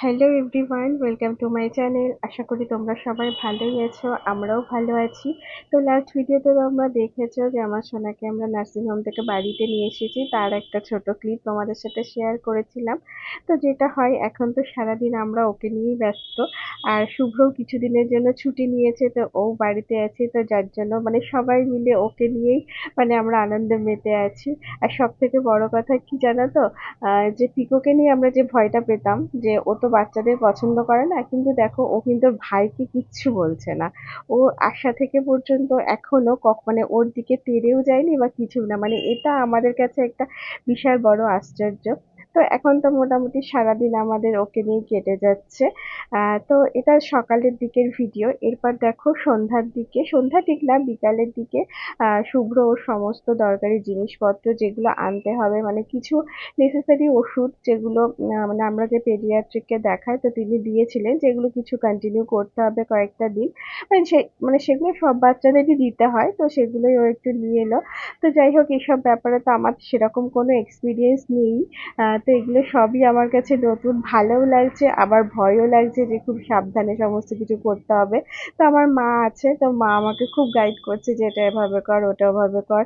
Hello everyone welcome to my channel আশা করি তোমরা সবাই ভালোই আছো, আমরাও ভালো আছি। তো লাস্ট ভিডিওতে তোমরা দেখেছ যে আমার সোনাকে আমরা নার্সিংহোম থেকে বাড়িতে নিয়ে এসেছি। তার একটা ছোট ক্লিপ তোমাদের সাথে শেয়ার করেছিলাম। তো যেটা হয়, এখন তো সারাদিন আমরা ওকে নিয়েই ব্যস্ত। আর শুভ্রও কিছুদিনের জন্য ছুটি নিয়েছে, তো ও বাড়িতে আছে। তো যার জন্য মানে সবাই মিলে ওকে নিয়েই মানে আমরা আনন্দ মেতে আছি। আর সব থেকে বড় কথা কি জানো তো? যে পিকোকে নিয়ে আমরা যে ভয়টা পেতাম, যে ও তো বাচ্চাদের পছন্দ করে না, কিন্তু দেখো ও কিন্তু ভাইকে কিচ্ছু বলছে না। ও আসা থেকে পর্যন্ত এখনও কখ মানে ওর দিকে তেড়েও যায়নি বা কিছু না। মানে এটা আমাদের কাছে একটা বিশাল বড় আশ্চর্য। তো এখন তো মোটামুটি সারাদিন আমাদের ওকে নিয়ে কেটে যাচ্ছে। তো এটা সকালের দিকের ভিডিও এরপর দেখো সন্ধ্যার দিকে, সন্ধ্যা ঠিক না, বিকালের দিকে শুভ্র ওর সমস্ত দরকারি জিনিসপত্র যেগুলো আনতে হবে মানে কিছু নেসেসারি ওষুধ যেগুলো মানে আমরা যে পেডিয়াট্রিককে দেখাই, তো তিনি দিয়েছিলেন, যেগুলো কিছু কন্টিনিউ করতে হবে কয়েকটা দিন। মানে সে মানে সেগুলো সব বাচ্চাদেরই দিতে হয়, তো সেগুলোই ও একটু নিয়ে এলো। তো যাই হোক এইসব ব্যাপারে তো আমার সেরকম কোনো এক্সপিরিয়েন্স নেই। তো এগুলো সবই আমার কাছে নতুন। ভালোও লাগছে, আবার ভয়ও লাগছে যে খুব সাবধানে সমস্ত কিছু করতে হবে। তো আমার মা আছে, তো মা আমাকে খুব গাইড করছে যে এটা এভাবে কর, ওটা ওভাবে কর।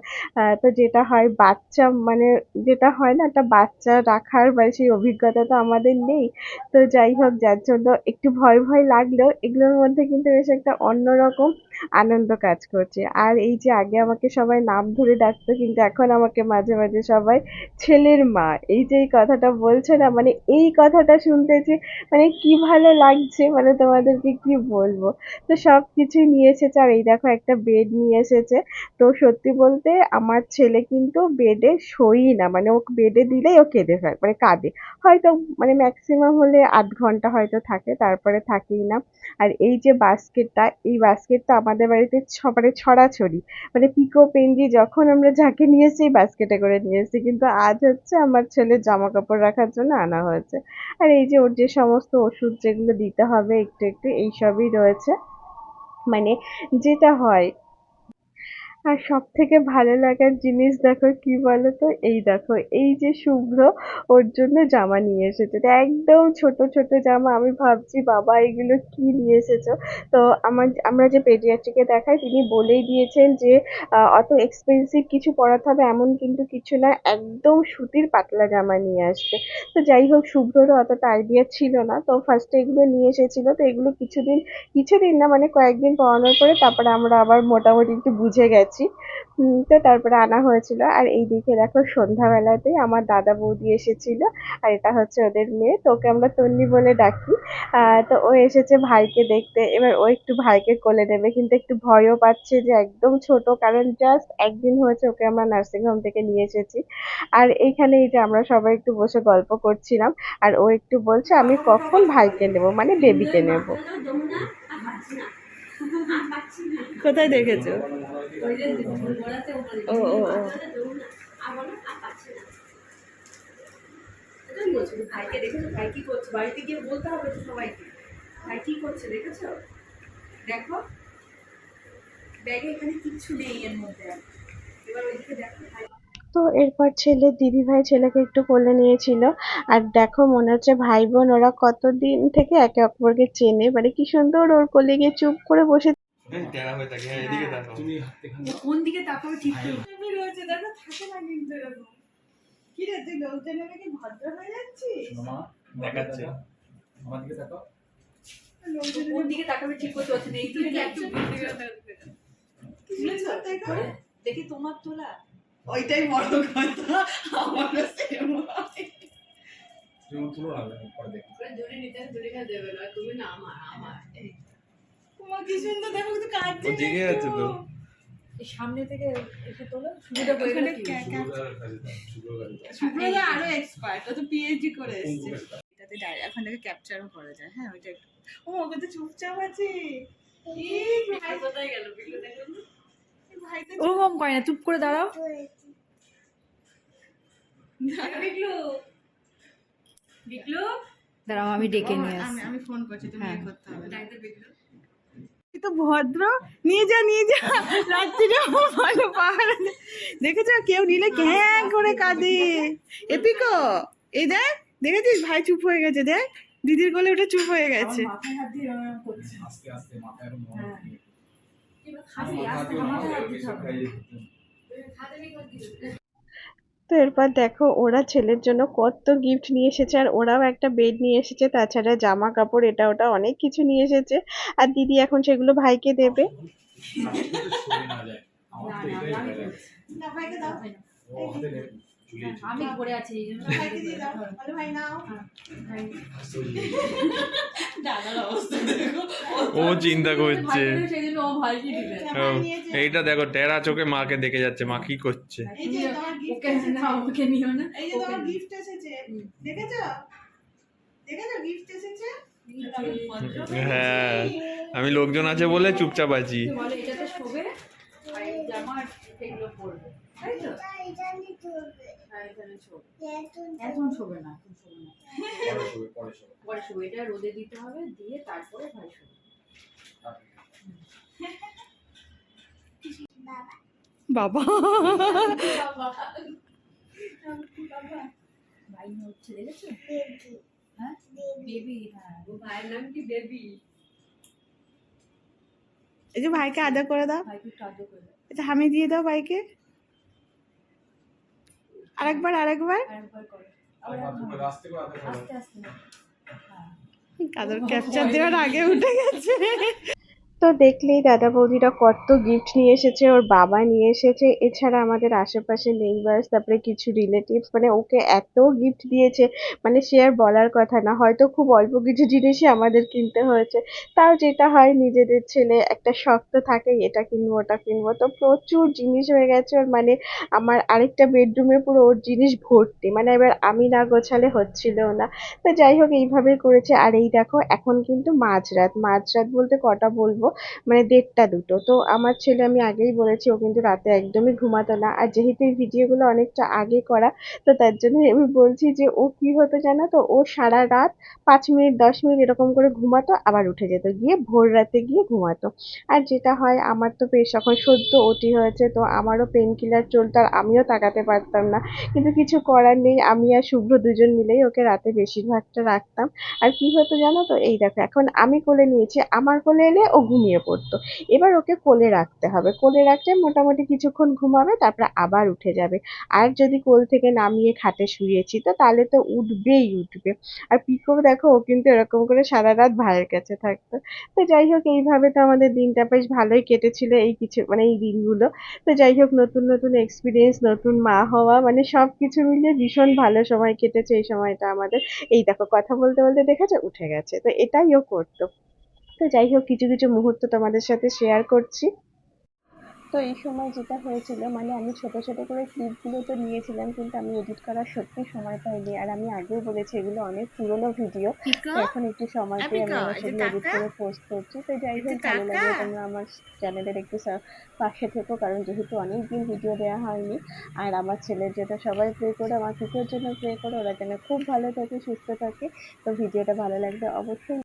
তো যেটা হয় বাচ্চা মানে যেটা হয় না, একটা বাচ্চা রাখার বা সেই অভিজ্ঞতা তো আমাদের নেই। তো যাই হোক, যার জন্য একটু ভয় ভয় লাগলেও এগুলোর মধ্যে কিন্তু বেশ একটা অন্যরকম আনন্দ কাজ করছে। আর এই যে আগে আমাকে সবাই নাম ধরে ডাকতো, কিন্তু এখন আমাকে মাঝে মাঝে সবাই ছেলের মা। এই যে এই কথাটা বলছে না মানে এই কথাটা শুনতে যে মানে কি ভালো লাগছে মানে তোমাদেরকে কি বলব? তো সব কিছুই নিয়ে এসেছে। আর এই দেখো একটা বেড নিয়ে এসেছে। তো সত্যি বলতে আমার ছেলে কিন্তু বেডে শোয়ই না। মানে ও বেডে দিলেই ও কেঁদে ফেলে মানে কাঁদে। হয়তো মানে ম্যাক্সিমাম হলে আধ ঘণ্টা হয়তো থাকে, তারপরে থাকেই না। আর এই যে বাস্কেটটা এই বাস্কেটটা আমাদের বাড়িতে ছ মানে ছড়াছড়ি। মানে পিকো পেন্ডি যখন আমরা যাকে নিয়ে এসেছি বাস্কেটে করে নিয়ে এসেছি। কিন্তু আজ হচ্ছে আমার ছেলের জামা কাপড় রাখার জন্য আনা হয়েছে। আর এই যে ওর যে সমস্ত ওষুধ যেগুলো দিতে হবে একটু একটু এইসবই রয়েছে। মানে যেটা হয় আর সব থেকে ভালো লাগার জিনিস দেখো, কি বলতো? এই দেখো, এই যে শুভ্র ওর জন্য জামা নিয়ে এসেছে। তো একদম ছোট ছোট জামা। আমি ভাবছি, বাবা, এগুলো কি নিয়ে এসেছ? তো আমার, আমরা যে পেডিয়াট্রিকে দেখাই, তিনি বলেই দিয়েছেন যে অত এক্সপেন্সিভ কিছু পরাতে হবে এমন কিন্তু কিছু না। একদম সুতির পাতলা জামা নিয়ে আসবে। তো যাই হোক, শুভ্ররও অতটা আইডিয়া ছিল না। তো ফার্স্টে এগুলো নিয়ে এসেছিল। তো এগুলো কিছুদিন কিছুদিন না মানে কয়েকদিন পরানোর পরে তারপরে আমরা আবার মোটামুটি একটু বুঝে গেছি। উম, তো তারপরে আনা হয়েছিল। আর এই দিকে দেখো সন্ধ্যাবেলাতেই আমার দাদা বৌদি এসেছিল আর এটা হচ্ছে ওদের মেয়ে। তো ওকে আমরা তন্নি বলে ডাকি। তো ও এসেছে ভাইকে দেখতে। এবার ও একটু ভাইকে কোলে নেবে কিন্তু একটু ভয়ও পাচ্ছে যে একদম ছোট কারণ জাস্ট একদিন হয়েছে ওকে আমরা নার্সিং হোম থেকে নিয়ে এসেছি। আর এইখানে এই যে আমরা সবাই একটু বসে গল্প করছিলাম আর ও একটু বলছে আমি কখন ভাইকে নেব? মানে বেবিকে নেব। কোথায় দেখেছ? ও ও ও। ভাইকে দেখেছ ভাই কি করছে বাড়িতে গিয়ে বলতে হবে তো সবাইকে ভাই কি করছে দেখেছ দেখো, ব্যাগে এখানে কিচ্ছু নেই এর মধ্যে। এবার ওইদিকে দেখো। তো এরপর ছেলে দিদি ভাই ছেলেকে একটু কোলে নিয়েছিল। আর দেখো মনে হচ্ছে ভাই বোন ওরা কতদিন থেকে একে অপরকে চেনে। মানে কি সুন্দর ওর কোলে গিয়ে চুপ করে বসে হয়ে হ্যাঁ এদিকে দেখো তুমি এখানে কোন দিকে তাকাবে ঠিক রয়েছে দেখো থাকে না কিন্তু এরকম। কি রে তুই লোকজনের নাকি ভদ্র হয়ে যাচ্ছিস? দেখাচ্ছে। আমার দিকে তাকাও। কোন দিকে তাকাবে ঠিক করতে পারছি না। এই একটু দেখি তোমার তোলা। ওইটাই বড় কথা আমারও সেম তুমি তুলো না পরে দেখি। জুড়ে নিতে জুড়ে না দেবে না তুমি না আমার আমার তোমার কি সুন্দর দেখো কিন্তু কাঁদছে জেগে আছে তো। সামনে থেকে তোলো সুবিধা আরও এক্সপার্ট ও তো পিএইচডি করে এসেছে। এটাতে ডাই- এখন থেকে ক্যাপচারও করা যায় হ্যাঁ ওইটা একটু। ও ওকে তো চুপচাপ আছে। এই ভাই কোথায় গেল করে না চুপ করে দাঁড়াও। বিকলু। বিকলু? দাঁড়াও আমি ডেকে নিয়ে আমি আসছি। আমি ফোন করছি তুমি হ্যাঁ। করতে হবে। না বিকলু। তো ভদ্র। নিয়ে যা নিয়ে যা। রাত্রিরে ভালো পাহাড় দেখেছ কেউ নিলে ক্যাঁ করে কাঁদে। এপিকো এই দেখ দেখেছিস? ভাই চুপ হয়ে গেছে দেখ। দিদির কোলে উঠে চুপ হয়ে গেছে। হ্যাঁ। হয় খাবি আস্তে মাথায় হাত দিতে হবে তো এরপর দেখো ওরা ছেলের জন্য কত গিফট নিয়ে এসেছে আর ওরাও একটা বেড নিয়ে এসেছে তাছাড়া জামা কাপড় এটা ওটা অনেক কিছু নিয়ে এসেছে। আর দিদি এখন সেগুলো ভাইকে দেবে। ও আমি পড়ে আছি চিন্তা করছে। এইটা দেখো টেরা চোখে মাকে দেখে যাচ্ছে মা কি করছে? এই যে তোমার গিফট ওকে না ওকে নিও না। এই যে তোমার গিফট এসেছে দেখেছ? দেখেছ গিফট এসেছে? হ্যাঁ আমি লোকজন আছে বলে চুপচাপ আছি। শোবে। আর এই জামা আর এগুলো পরবে তাই তো? হ্যাঁ শোবে। না শোবে না। পরে শোবে পরে শোবে। পরে শোবে এটা রোদে দিতে হবে দিয়ে তারপরে ভাই শোবে। বাবা। বেবি। এই যে ভাইকে আদর করে দাও। এটা হামি দিয়ে দাও ভাইকে। আরেকবার আরেকবার। আদর ক্যাপচার দেওয়ার আগে উঠে গেছে। তো দেখলেই দাদা বৌদিরা কত গিফট নিয়ে এসেছে, ওর বাবা নিয়ে এসেছে। এছাড়া আমাদের আশেপাশে নেইবার্স তারপরে কিছু রিলেটিভস মানে ওকে এত গিফট দিয়েছে মানে সে আর বলার কথা না। হয়তো খুব অল্প কিছু জিনিসই আমাদের কিনতে হয়েছে। তাও যেটা হয়, নিজেদের ছেলে একটা শখ তো থাকেই এটা কিনবো, ওটা কিনবো। তো প্রচুর জিনিস হয়ে গেছে ওর মানে আমার আরেকটা বেডরুমে পুরো ওর জিনিস ভর্তি। মানে এবার আমি না গোছালে হচ্ছিলও না। তো যাই হোক এইভাবেই করেছে। আর এই দেখো, এখন কিন্তু মাঝরাত। মাঝরাত বলতে কটা বলব? মানে দেড়টা, দুটো। তো আমার ছেলে, আমি আগেই বলেছি, ও কিন্তু রাতে একদমই ঘুমাতো না। আর যেহেতু এই ভিডিওগুলো অনেকটা আগে করা, তো তার জন্য আমি বলছি যে, ও কি হতো জানো তো, ও সারা রাত পাঁচ মিনিট, দশ মিনিট এরকম করে ঘুমাতো, আবার উঠে যেত, গিয়ে ভোর রাতে গিয়ে ঘুমাতো। আর যেটা হয়, আমার তো বেশ এখন সদ্য ওটি হয়েছে, তো আমারও পেন কিলার চলতো, আর আমিও তাকাতে পারতাম না। কিন্তু কিছু করার নেই, আমি আর শুভ্র দুজন মিলেই ওকে রাতে বেশিরভাগটা রাখতাম। আর কি হতো জানো তো, এই দেখো, এখন আমি কোলে নিয়েছি, আমার কোলে এলে ও ঘুমিয়ে পড়তো। এবার ওকে কোলে রাখতে হবে। কোলে রাখলে মোটামুটি কিছুক্ষণ ঘুমাবে, তারপরে আবার উঠে যাবে। আর যদি কোল থেকে নামিয়ে খাটে শুয়েছি, তো তাহলে তো উঠবেই উঠবে। আর পিকো, দেখো, ও কিন্তু এরকম করে সারা রাত ভাইয়ের কাছে থাকতো। তো যাই হোক, এইভাবে তো আমাদের দিনটা বেশ ভালোই কেটেছিল এই কিছু মানে এই দিনগুলো। তো যাই হোক, নতুন নতুন এক্সপিরিয়েন্স নতুন মা হওয়া মানে সব কিছু মিলিয়ে ভীষণ ভালো সময় কেটেছে এই সময়টা আমাদের। এই দেখো, কথা বলতে বলতে দেখেছ? উঠে গেছে। তো এটাই ও করতো। তো যাই হোক কিছু কিছু মুহূর্ত তোমাদের সাথে শেয়ার করছি। তো এই সময় যেটা হয়েছিল মানে আমি ছোট ছোট করে ক্লিপগুলো তো নিয়েছিলাম কিন্তু আমি এডিট করার সত্যি সময় পাইনি। আর আমি আগেও বলেছি এগুলো অনেক পুরোনো ভিডিও এখন একটু সময় পেয়ে আমি সেগুলো এডিট করে পোস্ট করছি। তো যাই হোক ভালো লাগলে তোমরা আমার চ্যানেলের একটু পাশে থেকো কারণ যেহেতু অনেক দিন ভিডিও দেওয়া হয়নি আর আমার ছেলের জন্য সবাই প্রে করো আমার কুকুরের জন্য প্রে করো ওরা যেন খুব ভালো থাকে সুস্থ থাকে। তো ভিডিওটা ভালো লাগবে অবশ্যই